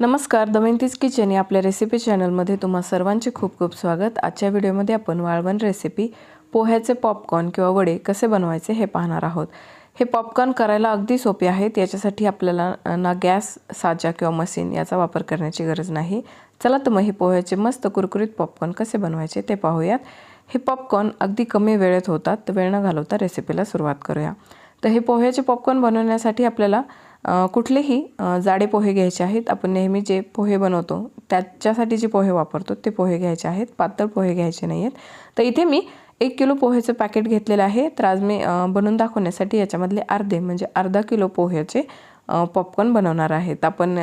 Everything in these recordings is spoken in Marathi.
नमस्कार दमयंतीज किचन या आपल्या रेसिपी चॅनलमध्ये तुम्हा सर्वांचे खूप खूप स्वागत. आजच्या व्हिडिओमध्ये आपण वाळवण रेसिपी पोह्याचे पॉपकॉर्न किंवा वडे कसे बनवायचे हे पाहणार आहोत. हे पॉपकॉर्न करायला अगदी सोपे आहेत याच्यासाठी आपल्याला ना गॅस साचा किंवा मशीन याचा वापर करण्याची गरज नाही. चला तर मग हे पोह्याचे मस्त कुरकुरीत पॉपकॉर्न कसे बनवायचे ते पाहूयात. हे पॉपकॉर्न अगदी कमी वेळेत होतात तर वेळ न घालवता रेसिपीला सुरुवात करूया. तर हे पोह्याचे पॉपकॉर्न बनवण्यासाठी आपल्याला कुठलेही जाडे पोहे घ्यायचे आहेत. आपण नेहमी जे पोहे बनवतो त्याच्यासाठी जे पोहे वापरतो ते पोहे घ्यायचे आहेत. पातळ पोहे घ्यायचे नाही आहेत तर इथे मी एक किलो पोहेचं पॅकेट घेतलेलं आहे. तर आज मी बनवून दाखवण्यासाठी याच्यामधले अर्धे म्हणजे अर्धा किलो पोह्याचे पॉपकॉर्न बनवणार आहेत. आपण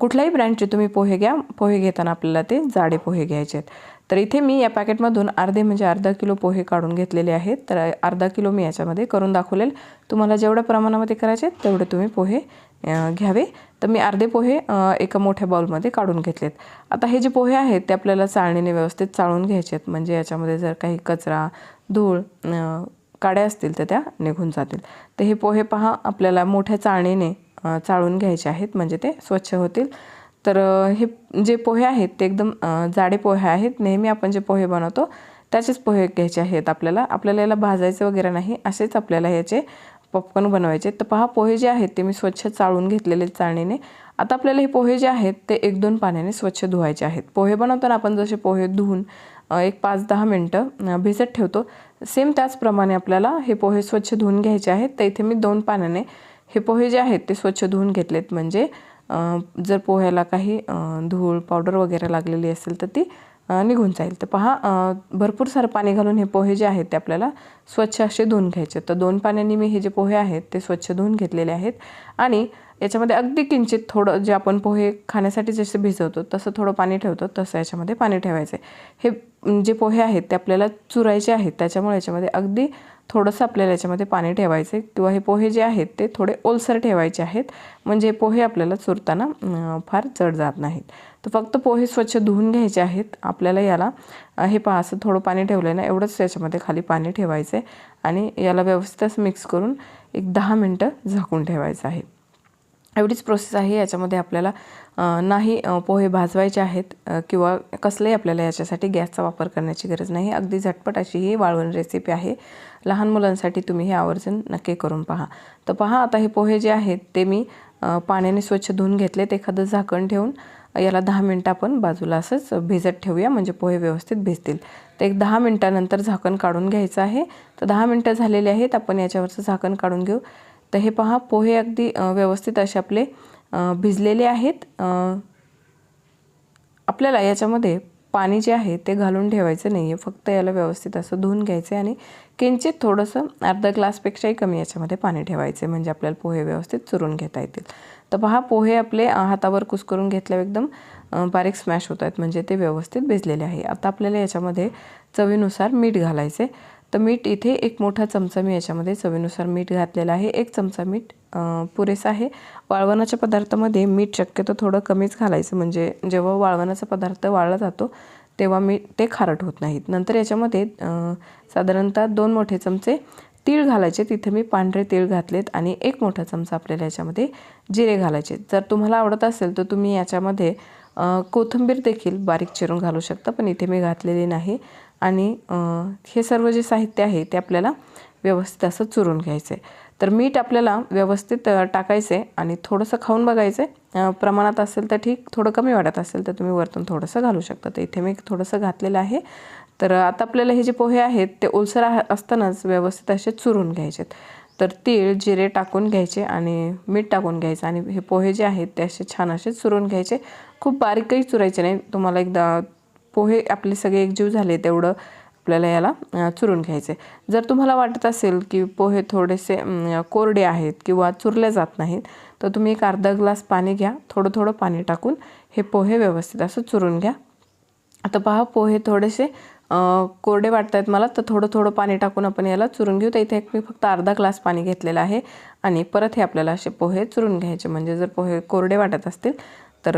कुठल्याही ब्रँडचे तुम्ही पोहे घ्या. पोहे घेताना आपल्याला ते जाडे पोहे घ्यायचे आहेत. तर इथे मी या पॅकेटमधून अर्धे म्हणजे अर्धा किलो पोहे काढून घेतलेले आहेत. तर अर्धा किलो मी याच्यामध्ये करून दाखवलेल. तुम्हाला जेवढ्या प्रमाणामध्ये करायचे आहेत तेवढे तुम्ही पोहे घ्यावे. तर मी अर्धे पोहे एका मोठ्या बाउलमध्ये काढून घेतलेत. आता हे जे पोहे आहेत ते आपल्याला चाळणीने व्यवस्थित चाळून घ्यायचे आहेत. म्हणजे याच्यामध्ये जर काही कचरा धूळ काड्या असतील तर त्या निघून जातील. तर हे पोहे पहा आपल्याला मोठ्या चाळणीने चाळून घ्यायचे आहेत. म्हणजे ते स्वच्छ होतील. तर हे जे पोहे आहेत ते एकदम जाडे पोहे आहेत. नेहमी आपण जे पोहे बनवतो त्याचेच पोहे घ्यायचे आहेत आपल्याला. आपल्याला याला भाजायचे वगैरे नाही असेच आपल्याला याचे पॉपकॉर्न बनवायचे. तर पहा पोहे जे आहेत ते मी स्वच्छ चाळून घेतलेले चाळणीने. आता आपल्याला हे पोहे जे आहेत ते एक दोन पाण्याने स्वच्छ धुवायचे आहेत. पोहे बनवताना आपण जसे पोहे धुवून एक पाच दहा मिनटं भिजत ठेवतो सेम त्याचप्रमाणे आपल्याला हे पोहे स्वच्छ धुवून घ्यायचे आहेत. तर इथे मी दोन पाण्याने हे पोहे जे आहेत ते स्वच्छ धुवून घेतलेत. म्हणजे जर पोह्याला काही धूळ पावडर वगैरे लागलेली असेल तर ती निघून जाईल. तर पहा भरपूर सारं पाणी घालून हे पोहे जे आहेत ते आपल्याला स्वच्छ असे धुवून घ्यायचे. तर दोन पाण्याने मी हे जे पोहे आहेत ते स्वच्छ धुवून घेतलेले आहेत. आणि याच्यामध्ये अगदी किंचित थोडं जे आपण पोहे खाण्यासाठी जसे भिजवतो तसं थोडं पाणी ठेवतो तसं याच्यामध्ये पाणी ठेवायचं हे जे पोहे आहेत ते आपल्याला चुरायचे आहेत त्याच्यामुळे याच्यामध्ये अगदी थोडंसं आपल्याला याच्यामध्ये पाणी ठेवायचं किंवा हे पोहे जे आहेत ते थोडे ओलसर ठेवायचे आहेत. म्हणजे पोहे आपल्याला चुरताना फार जड जात नाहीत. तर फक्त पोहे स्वच्छ धुवून घ्यायचे आहेत. आपल्याला याला हे पहा असं थोडं पाणी ठेवलं आहे ना एवढंच याच्यामध्ये खाली पाणी ठेवायचं आहे आणि याला व्यवस्थित असं मिक्स करून एक दहा मिनटं झाकून ठेवायचं आहे. एवढीच प्रोसेस आहे याच्यामध्ये आपल्याला नाही पोहे भाजवायचे आहेत किंवा कसलंही आपल्याला याच्यासाठी गॅसचा वापर करण्याची गरज नाही. अगदी झटपट अशी ही वाळवण रेसिपी आहे. लहान मुलांसाठी तुम्ही हे आवर्जून नक्की करून पहा. तर पहा आता हे पोहे जे आहेत ते मी पाण्याने स्वच्छ धुवून घेतलेत. एखादं झाकण ठेवून याला दहा मिनटं आपण बाजूला असंच भिजत ठेवूया म्हणजे पोहे व्यवस्थित भिजतील. तर एक दहा मिनटानंतर झाकण काढून घ्यायचं आहे. तर दहा मिनटं झालेले आहेत आपण याच्यावरचं झाकण काढून घेऊ. तर हे पहा पोहे अगदी व्यवस्थित असे आपले भिजलेले आहेत. आपल्याला याच्यामध्ये पाणी जे आहे ते घालून ठेवायचं नाही आहे फक्त याला व्यवस्थित असं धुवून घ्यायचं आहे आणि किंचित थोडंसं अर्धा ग्लासपेक्षाही कमी याच्यामध्ये पाणी ठेवायचं म्हणजे आपल्याला पोहे व्यवस्थित चुरून घेता येतील. तर पहा पोहे आपले हातावर कुस्करून घेतल्यावर एकदम बारीक स्मॅश होत आहेत म्हणजे ते व्यवस्थित भिजलेले आहे. आता आपल्याला याच्यामध्ये चवीनुसार मीठ घालायचं आहे तर मीठ इथे एक मोठा चमचा मी याच्यामध्ये चवीनुसार मीठ घातलेलं आहे. एक चमचा मीठ पुरेसा आहे. वाळवणाच्या पदार्थामध्ये मीठ शक्यतो थोडं कमीच घालायचं. म्हणजे जेव्हा वाळवणाचा पदार्थ वाळला जातो तेव्हा मीठ ते खारट होत नाहीत. नंतर याच्यामध्ये साधारणतः दोन मोठे चमचे तीळ घालायचे. तिथे मी पांढरे तीळ घातलेत आणि एक मोठा चमचा आपल्याला याच्यामध्ये जिरे घालायचे. जर तुम्हाला आवडत असेल तर तुम्ही याच्यामध्ये कोथिंबीर देखील बारीक चिरून घालू शकता पण इथे मी घातलेली नाही. आणि हे सर्व जे साहित्य आहे ते आपल्याला व्यवस्थित असं चुरून घ्यायचं आहे तर मीठ आपल्याला व्यवस्थित टाकायचं आहे आणि थोडंसं खाऊन बघायचं आहे प्रमाणात असेल तर ठीक थोडं कमी वाटत असेल तर तुम्ही वरतून थोडंसं घालू शकता. तर इथे मी थोडंसं घातलेलं आहे. तर आता आपल्याला हे जे पोहे आहेत ते ओलसर असतानाच व्यवस्थित असे चुरून घ्यायचे तर तीळ जिरे टाकून घ्यायचे आणि मीठ टाकून घ्यायचं आणि हे पोहे जे आहेत ते असे छान असे चुरून घ्यायचे. खूप बारीकही चुरायचे नाही. तुम्हाला एकदा पोहे आपले सगळे एकजीव झाले तेवढं आपल्याला याला चुरून घ्यायचे. जर तुम्हाला वाटत असेल की पोहे थोडेसे कोरडे आहेत किंवा चुरले जात नाहीत तर तुम्ही एक अर्धा ग्लास पाणी घ्या थोडं थोडं पाणी टाकून हे पोहे व्यवस्थित असं चुरून घ्या. आता पहा पोहे थोडेसे कोरडे वाटत आहेत मला तर थोडं थोडं पाणी टाकून आपण याला चुरून घेऊ. तर इथे एक मी फक्त अर्धा ग्लास पाणी घेतलेलं आहे आणि परत हे आपल्याला असे पोहे चुरून घ्यायचे. म्हणजे जर पोहे कोरडे वाटत असतील तर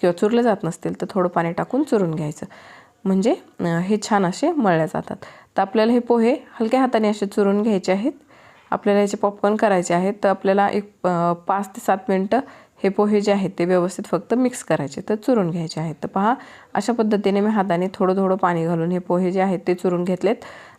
किंवा चुरले जात नसतील तर थोडं पाणी टाकून चुरून घ्यायचं. म्हणजे हे छान असे मळल्या जातात. तर आपल्याला हे पोहे हलक्या हाताने असे चुरून घ्यायचे आहेत. आपल्याला याचे पॉपकॉर्न करायचे आहेत. तर आपल्याला एक पाच ते सात मिनटं हे पोहे जे आहेत ते व्यवस्थित फक्त मिक्स करायचे तर चुरून घ्यायचे आहेत. तर पहा अशा पद्धतीने मी हाताने थोडं थोडं पाणी घालून हे पोहे जे आहेत ते चुरून घेतलेत.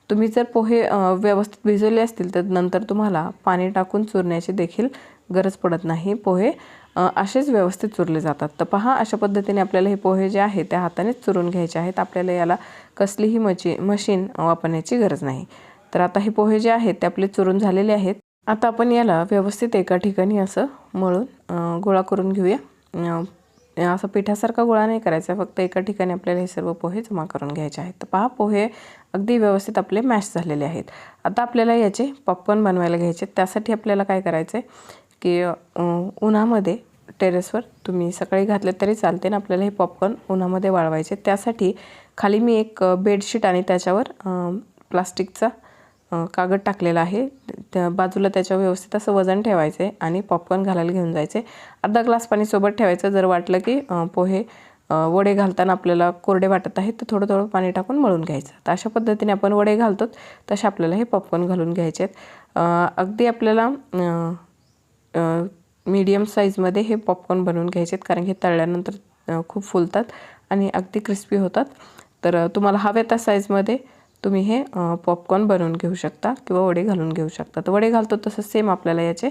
तुम्ही जर पोहे व्यवस्थित भिजवले असतील तर नंतर तुम्हाला पाणी टाकून चुरण्याची देखील गरज पडत नाही. पोहे असेच व्यवस्थित चुरले जातात. तर पहा अशा पद्धतीने आपल्याला हे पोहे जे आहेत त्या हातानेच चुरून घ्यायचे आहेत. आपल्याला याला कसलीही मची मशीन वापरण्याची गरज नाही. तर आता हे पोहे जे आहेत ते आपले चुरून झालेले आहेत. आता आपण याला व्यवस्थित एका ठिकाणी असं मळून गोळा करून घेऊया. असं पिठासारखा गोळा नाही करायचा. फक्त एका ठिकाणी आपल्याला हे सर्व पोहे जमा करून घ्यायचे आहेत. तर पहा पोहे अगदी व्यवस्थित आपले मॅश झालेले आहेत. आता आपल्याला याचे पॉपकॉर्न बनवायला घ्यायचे त्यासाठी आपल्याला काय करायचं आहे की उन्हामध्ये टेरेसवर तुम्ही सकाळी घातले तरी चालते ना आपल्याला हे पॉपकॉर्न उन्हामध्ये वाळवायचे त्यासाठी खाली मी एक बेडशीट आणि त्याच्यावर प्लास्टिकचा कागद टाकलेला आहे. त्या बाजूला त्याच्या व्यवस्थित असं वजन ठेवायचं आहे आणि पॉपकॉर्न घालायला घेऊन जायचे अर्धा ग्लास पाणी सोबत ठेवायचं. जर वाटलं की पोहे वडे घालताना आपल्याला कोरडे वाटत आहेत तर थोडं थोडं पाणी टाकून मळून घ्यायचं. तर अशा पद्धतीने आपण वडे घालतो तसे आपल्याला हे पॉपकॉर्न घालून घ्यायचे आहेत. अगदी आपल्याला मीडियम साईजमध्ये हे पॉपकॉर्न बनवून घ्यायचे आहेत कारण हे तळल्यानंतर खूप फुलतात आणि अगदी क्रिस्पी होतात. तर तुम्हाला हव्या त्या साईजमध्ये तुम्ही हे पॉपकॉर्न बनवून घेऊ शकता किंवा वडे घालून घेऊ शकता. तर वडे घालतो तसं सेम आपल्याला याचे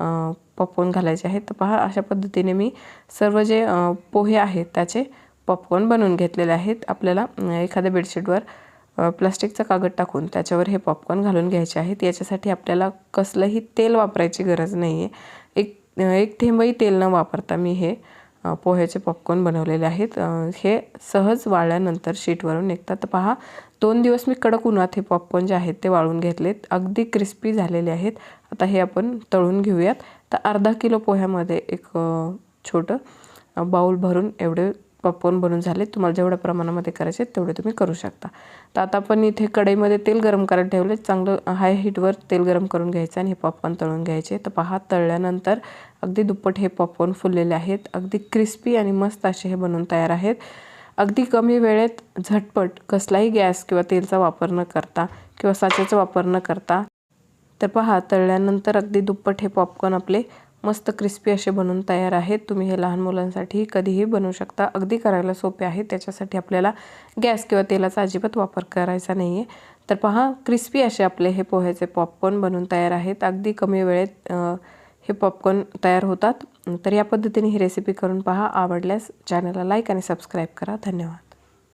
पॉपकॉर्न घालायचे आहेत. तर पहा अशा पद्धतीने मी सर्व जे पोहे आहेत त्याचे पॉपकॉर्न बनवून घेतलेले आहेत. आपल्याला एखाद्या बेडशीटवर प्लास्टिकचा कागद टाकून त्याच्यावर हे पॉपकॉर्न घालून घ्यायचे आहेत. याच्यासाठी आपल्याला कसलंही तेल वापरायची गरज नाही आहे एक एक थेंबही तेल न वापरता मी हे पोह्याचे पॉपकॉर्न बनवलेले आहेत. हे सहज वाळल्यानंतर शीटवरून निघतात. तर पहा दोन दिवस मी कडक उन्हात हे पॉपकॉर्न जे आहेत ते वाळून घेतलेत. अगदी क्रिस्पी झालेले आहेत. आता हे आपण तळून घेऊयात. तर अर्धा किलो पोह्यामध्ये एक छोटं बाऊल भरून एवढे पॉपकॉर्न बनून झाले. तुम्हाला जेवढ्या प्रमाणामध्ये करायचे तेवढे तुम्ही करू शकता. तर आता आपण इथे कढईमध्ये तेल गरम करायला ठेवले. चांगलं हाय हीटवर तेल गरम करून घ्यायचं आणि हे पॉपकॉर्न तळून घ्यायचे. तर पहा तळल्यानंतर अगदी दुप्पट हे पॉपकॉर्न फुललेले आहेत. अगदी क्रिस्पी आणि मस्त असे हे बनवून तयार आहेत. अगदी कमी वेळेत झटपट कसलाही गॅस किंवा तेलचा वापर न करता किंवा साच्याचा वापर न करता तर पहा तळल्यानंतर अगदी दुप्पट हे पॉपकॉर्न आपले मस्त क्रिस्पी असे बनवून तयार आहेत. तुम्ही हे लहान मुलांसाठी कधीही बनवू शकता. अगदी करायला सोपे आहे. त्याच्यासाठी आपल्याला गॅस किंवा तेलाचा अजिबात वापर करायचा नाही आहे तर पहा क्रिस्पी असे आपले हे पोह्याचे पॉपकॉर्न बनवून तयार आहेत. अगदी कमी वेळेत हे पॉपकॉर्न तयार होतात. तर या पद्धतीने ही रेसिपी करून पहा. आवडल्यास चॅनलला लाईक आणि सबस्क्राईब करा. धन्यवाद.